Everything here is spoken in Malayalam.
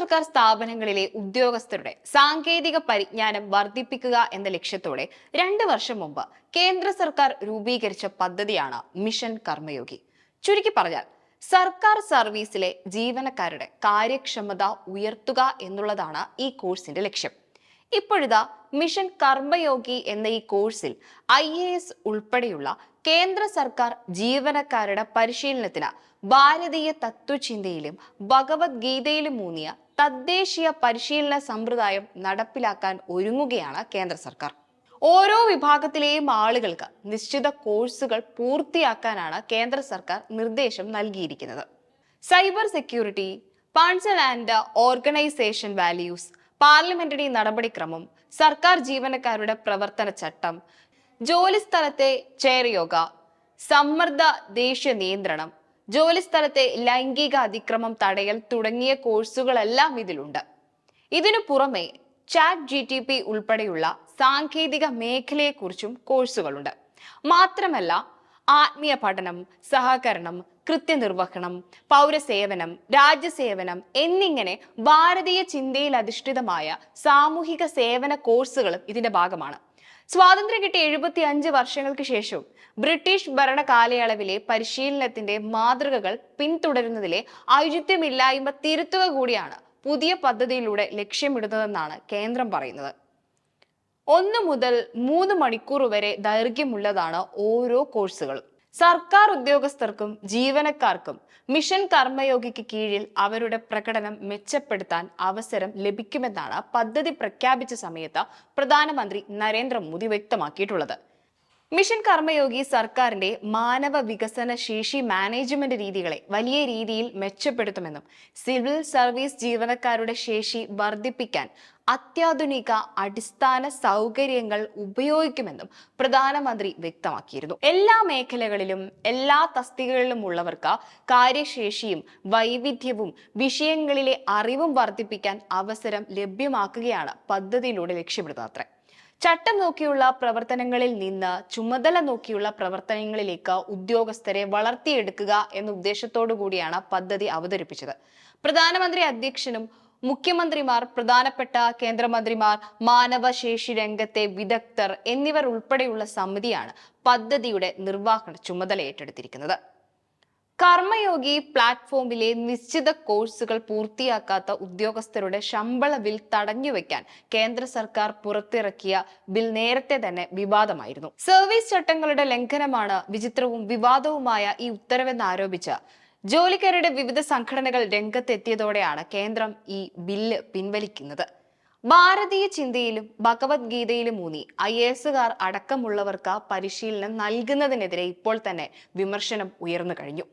സർക്കാർ സ്ഥാപനങ്ങളിലെ ഉദ്യോഗസ്ഥരുടെ സാങ്കേതിക പരിജ്ഞാനം വർദ്ധിപ്പിക്കുക എന്ന ലക്ഷ്യത്തോടെ രണ്ട് വർഷം മുമ്പ് കേന്ദ്ര സർക്കാർ രൂപീകരിച്ച പദ്ധതിയാണ് മിഷൻ കർമ്മയോഗി. ചുരുക്കി പറഞ്ഞാൽ സർക്കാർ സർവീസിലെ ജീവനക്കാരുടെ കാര്യക്ഷമത ഉയർത്തുക എന്നുള്ളതാണ് ഈ കോഴ്സിന്റെ ലക്ഷ്യം. ഇപ്പോഴിതാ മിഷൻ കർമ്മയോഗി എന്ന ഈ കോഴ്സിൽ ഐ എ എസ് ഉൾപ്പെടെയുള്ള കേന്ദ്ര സർക്കാർ ജീവനക്കാരുടെ പരിശീലനത്തിന് ഭാരതീയ തത്വചിന്തയിലും ഭഗവത്ഗീതയിലും ഊന്നിയ തദ്ദേശീയ പരിശീലന സമ്പ്രദായം നടപ്പിലാക്കാൻ ഒരുങ്ങുകയാണ് കേന്ദ്ര സർക്കാർ. ഓരോ വിഭാഗത്തിലെയും ആളുകൾക്ക് നിശ്ചിത കോഴ്സുകൾ പൂർത്തിയാക്കാനാണ് കേന്ദ്ര സർക്കാർ നിർദ്ദേശം നൽകിയിരിക്കുന്നത്. Cyber security personnel and organisation values parliamentary നടപടിക്രമം സർക്കാർ ജീവനക്കാരുടെ പ്രവർത്തന ചട്ടം ജോലിസ്ഥലത്തെ ചേർയോഗ യോഗ സമ്മർദ്ദ ദേശീയ നിയന്ത്രണം ജോലിസ്ഥലത്തെ ലൈംഗിക അതിക്രമം തടയൽ തുടങ്ങിയ കോഴ്സുകളെല്ലാം ഇതിലുണ്ട്. ഇതിനു പുറമെ ചാറ്റ് ജി ടി പി ഉൾപ്പെടെയുള്ള സാങ്കേതിക മേഖലയെക്കുറിച്ചും കോഴ്സുകളുണ്ട്. മാത്രമല്ല ആത്മീയ പഠനം സഹകരണം കൃത്യനിർവഹണം പൗരസേവനം രാജ്യസേവനം എന്നിങ്ങനെ ഭാരതീയ ചിന്തയിൽ അധിഷ്ഠിതമായ സാമൂഹിക സേവന കോഴ്സുകളും ഇതിന്റെ ഭാഗമാണ്. സ്വാതന്ത്ര്യം കിട്ടിയ എഴുപത്തി അഞ്ച് വർഷങ്ങൾക്ക് ശേഷവും ബ്രിട്ടീഷ് ഭരണ കാലയളവിലെ പരിശീലനത്തിന്റെ മാതൃകകൾ പിന്തുടരുന്നതിലെ ഔചിത്യമില്ലായ്മ തിരുത്തുക കൂടിയാണ് പുതിയ പദ്ധതിയിലൂടെ ലക്ഷ്യമിടുന്നതെന്നാണ് കേന്ദ്രം പറയുന്നത്. ഒന്ന് മുതൽ മൂന്ന് മണിക്കൂർ വരെ ദൈർഘ്യമുള്ളതാണ് ഓരോ കോഴ്സുകളും. സർക്കാർ ഉദ്യോഗസ്ഥർക്കും ജീവനക്കാർക്കും മിഷൻ കർമ്മയോഗിക്ക് കീഴിൽ അവരുടെ പ്രകടനം മെച്ചപ്പെടുത്താൻ അവസരം ലഭിക്കുമെന്നാണ് പദ്ധതി പ്രഖ്യാപിച്ച സമയത്ത് പ്രധാനമന്ത്രി നരേന്ദ്രമോദി വ്യക്തമാക്കിയിട്ടുള്ളത്. മിഷൻ കർമ്മയോഗി സർക്കാരിന്റെ മാനവ വികസന ശേഷി മാനേജ്മെന്റ് രീതികളെ വലിയ രീതിയിൽ മെച്ചപ്പെടുത്തുമെന്നും സിവിൽ സർവീസ് ജീവനക്കാരുടെ ശേഷി വർദ്ധിപ്പിക്കാൻ അത്യാധുനിക അടിസ്ഥാന സൗകര്യങ്ങൾ ഉപയോഗിക്കുമെന്നും പ്രധാനമന്ത്രി വ്യക്തമാക്കിയിരുന്നു. എല്ലാ മേഖലകളിലും എല്ലാ തസ്തികകളിലും ഉള്ളവർക്ക് കാര്യശേഷിയും വൈവിധ്യവും വിഷയങ്ങളിലെ അറിവും വർദ്ധിപ്പിക്കാൻ അവസരം ലഭ്യമാക്കുകയാണ് പദ്ധതിയിലൂടെ ലക്ഷ്യമിടുന്നത് ചട്ടം നോക്കിയുള്ള പ്രവർത്തനങ്ങളിൽ നിന്ന് ചുമതല നോക്കിയുള്ള പ്രവർത്തനങ്ങളിലേക്ക് ഉദ്യോഗസ്ഥരെ വളർത്തിയെടുക്കുക എന്ന ഉദ്ദേശത്തോടു കൂടിയാണ് പദ്ധതി അവതരിപ്പിച്ചത്. പ്രധാനമന്ത്രി അധ്യക്ഷനും മുഖ്യമന്ത്രിമാർ പ്രധാനപ്പെട്ട കേന്ദ്രമന്ത്രിമാർ മാനവശേഷി രംഗത്തെ വിദഗ്ധർ എന്നിവർ ഉൾപ്പെടെയുള്ള സമിതിയാണ് പദ്ധതിയുടെ നിർവാഹണ ചുമതല ഏറ്റെടുത്തിരിക്കുന്നത്. കർമ്മയോഗി പ്ലാറ്റ്ഫോമിലെ നിശ്ചിത കോഴ്സുകൾ പൂർത്തിയാക്കാത്ത ഉദ്യോഗസ്ഥരുടെ ശമ്പള ബിൽ തടഞ്ഞുവെക്കാൻ കേന്ദ്ര സർക്കാർ പുറത്തിറക്കിയ ബിൽ നേരത്തെ തന്നെ വിവാദമായിരുന്നു. സർവീസ് ചട്ടങ്ങളുടെ ലംഘനമാണ് വിചിത്രവും വിവാദവുമായ ഈ ഉത്തരവെന്ന് ആരോപിച്ച ജോലിക്കാരുടെ വിവിധ സംഘടനകൾ രംഗത്തെത്തിയതോടെയാണ് കേന്ദ്രം ഈ ബില്ല് പിൻവലിക്കുന്നത്. ഭാരതീയ ചിന്തയിലും ഭഗവത്ഗീതയിലും ഊന്നി ഐ എസുകാർ അടക്കമുള്ളവർക്ക് പരിശീലനം നൽകുന്നതിനെതിരെ ഇപ്പോൾ തന്നെ വിമർശനം ഉയർന്നു കഴിഞ്ഞു.